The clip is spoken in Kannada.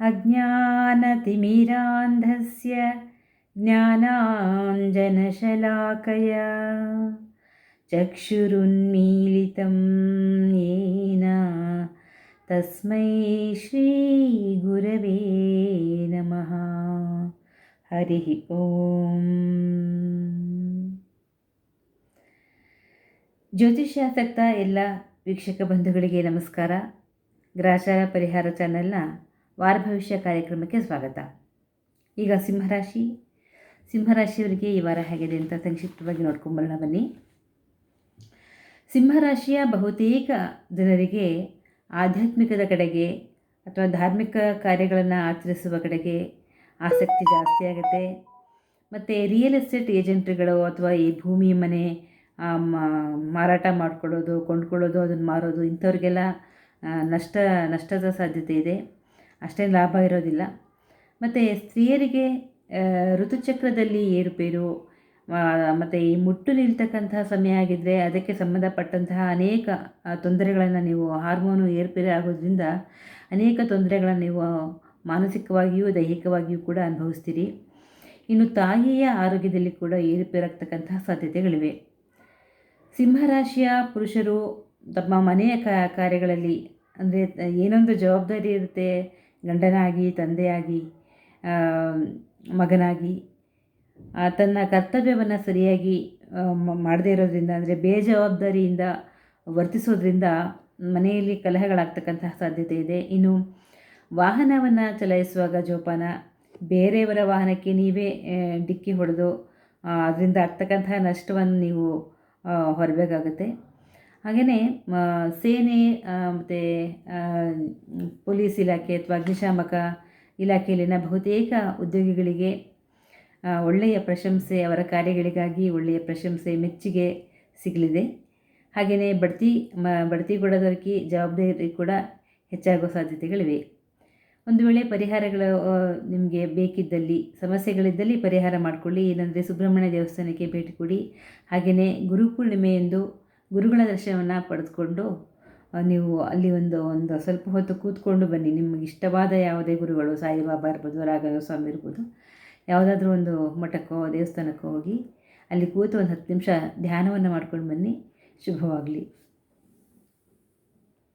अज्ञानतिमिरान्धस्य ज्ञानाञ्जनशलाकया चक्षुरुन्मीलितं येन तस्मै श्रीगुरवे नमः हरिः ओम् ಜ್ಯೋತಿಷ್ಯಾಸಕ್ತ ಎಲ್ಲ ವೀಕ್ಷಕ ಬಂಧುಗಳಿಗೆ ನಮಸ್ಕಾರ ಗ್ರಾಚಾರ ಪರಿಹಾರ ಚಾನೆಲ್ನ ವಾರ ಭವಿಷ್ಯ ಕಾರ್ಯಕ್ರಮಕ್ಕೆ ಸ್ವಾಗತ. ಈಗ ಸಿಂಹರಾಶಿ. ಸಿಂಹರಾಶಿಯವರಿಗೆ ಈ ವಾರ ಹೇಗಿದೆ ಅಂತ ಸಂಕ್ಷಿಪ್ತವಾಗಿ ನೋಡ್ಕೊಂಬರೋಣ ಬನ್ನಿ. ಸಿಂಹರಾಶಿಯ ಬಹುತೇಕ ಜನರಿಗೆ ಆಧ್ಯಾತ್ಮಿಕದ ಕಡೆಗೆ ಅಥವಾ ಧಾರ್ಮಿಕ ಕಾರ್ಯಗಳನ್ನು ಆಚರಿಸುವ ಕಡೆಗೆ ಆಸಕ್ತಿ ಜಾಸ್ತಿ ಆಗುತ್ತೆ. ಮತ್ತು ರಿಯಲ್ ಎಸ್ಟೇಟ್ ಏಜೆಂಟ್ಗಳು ಅಥವಾ ಈ ಭೂಮಿ ಮನೆ ಮಾರಾಟ ಮಾಡ್ಕೊಳ್ಳೋದು, ಕೊಂಡ್ಕೊಳ್ಳೋದು, ಅದನ್ನು ಮಾರೋದು ಇಂಥವ್ರಿಗೆಲ್ಲ ನಷ್ಟ, ನಷ್ಟದ ಸಾಧ್ಯತೆ ಇದೆ. ಅಷ್ಟೇನು ಲಾಭ ಇರೋದಿಲ್ಲ. ಮತ್ತು ಸ್ತ್ರೀಯರಿಗೆ ಋತುಚಕ್ರದಲ್ಲಿ ಏರುಪೇರು ಮತ್ತು ಈ ಮುಟ್ಟು ನಿಲ್ತಕ್ಕಂತಹ ಸಮಯ ಆಗಿದ್ದರೆ ಅದಕ್ಕೆ ಸಂಬಂಧಪಟ್ಟಂತಹ ಅನೇಕ ತೊಂದರೆಗಳನ್ನು ನೀವು, ಹಾರ್ಮೋನು ಏರುಪೇರು ಆಗೋದ್ರಿಂದ ಅನೇಕ ತೊಂದರೆಗಳನ್ನು ನೀವು ಮಾನಸಿಕವಾಗಿಯೂ, ದೈಹಿಕವಾಗಿಯೂ ಕೂಡ ಅನುಭವಿಸ್ತೀರಿ. ಇನ್ನು ತಾಯಿಯ ಆರೋಗ್ಯದಲ್ಲಿ ಕೂಡ ಏರುಪೇರಾಗ್ತಕ್ಕಂತಹ ಸಾಧ್ಯತೆಗಳಿವೆ. ಸಿಂಹರಾಶಿಯ ಪುರುಷರು ತಮ್ಮ ಮನೆಯ ಕಾರ್ಯಗಳಲ್ಲಿ, ಅಂದರೆ, ಏನೊಂದು ಜವಾಬ್ದಾರಿ ಇರುತ್ತೆ ಗಂಡನಾಗಿ, ತಂದೆಯಾಗಿ ಮಗನಾಗಿ ತನ್ನ ಕರ್ತವ್ಯವನ್ನು ಸರಿಯಾಗಿ ಮಾಡದೇ ಇರೋದ್ರಿಂದ ಅಂದರೆ ಬೇಜವಾಬ್ದಾರಿಯಿಂದ ವರ್ತಿಸೋದ್ರಿಂದ ಮನೆಯಲ್ಲಿ ಕಲಹಗಳಾಗ್ತಕ್ಕಂತಹ ಸಾಧ್ಯತೆ ಇದೆ. ಇನ್ನು ವಾಹನವನ್ನು ಚಲಾಯಿಸುವಾಗ ಜೋಪಾನ, ಬೇರೆಯವರ ವಾಹನಕ್ಕೆ ನೀವೇ ಡಿಕ್ಕಿ ಹೊಡೆದು ಅದರಿಂದ ಆಗ್ತಕ್ಕಂತಹ ನಷ್ಟವನ್ನು ನೀವು ಹೊರಬೇಕಾಗುತ್ತೆ. ಹಾಗೆಯೇ ಸೇನೆ ಮತ್ತು ಪೊಲೀಸ್ ಇಲಾಖೆ ಅಥವಾ ಅಗ್ನಿಶಾಮಕ ಇಲಾಖೆಯಲ್ಲಿನ ಬಹುತೇಕ ಉದ್ಯೋಗಿಗಳಿಗೆ ಒಳ್ಳೆಯ ಪ್ರಶಂಸೆ, ಅವರ ಕಾರ್ಯಗಳಿಗಾಗಿ ಒಳ್ಳೆಯ ಪ್ರಶಂಸೆ, ಮೆಚ್ಚುಗೆ ಸಿಗಲಿದೆ. ಹಾಗೆಯೇ ಬಡ್ತಿ, ಮ, ಬಡ್ತಿ ಕೊಡೋದಕ್ಕೆ ಜವಾಬ್ದಾರಿ ಕೂಡ ಹೆಚ್ಚಾಗುವ ಸಾಧ್ಯತೆಗಳಿವೆ. ಒಂದು ವೇಳೆ ಪರಿಹಾರಗಳು ನಿಮಗೆ ಬೇಕಿದ್ದಲ್ಲಿ, ಸಮಸ್ಯೆಗಳಿದ್ದಲ್ಲಿ ಪರಿಹಾರ ಮಾಡಿಕೊಳ್ಳಿ ಏನಂದರೆ ಸುಬ್ರಹ್ಮಣ್ಯ ದೇವಸ್ಥಾನಕ್ಕೆ ಭೇಟಿ ಕೊಡಿ. ಹಾಗೆಯೇ ಗುರುಪೂರ್ಣಿಮೆಯೆಂದು ಗುರುಗಳ ದರ್ಶನವನ್ನು ಪಡೆದುಕೊಂಡು ನೀವು ಅಲ್ಲಿ ಒಂದು ಒಂದು ಸ್ವಲ್ಪ ಹೊತ್ತು ಕೂತ್ಕೊಂಡು ಬನ್ನಿ. ನಿಮಗೆ ಇಷ್ಟವಾದ ಯಾವುದೇ ಗುರುಗಳು, ಸಾಯಿಬಾಬಾ ಇರ್ಬೋದು ರಾಘವ ಸ್ವಾಮಿ ಇರ್ಬೋದು, ಯಾವುದಾದ್ರೂ ಒಂದು ಮಠಕ್ಕೋ, ದೇವಸ್ಥಾನಕ್ಕೋ ಹೋಗಿ ಅಲ್ಲಿ ಕೂತು ಒಂದು ಹತ್ತು ನಿಮಿಷ ಧ್ಯಾನವನ್ನು ಮಾಡ್ಕೊಂಡು ಬನ್ನಿ. ಶುಭವಾಗಲಿ.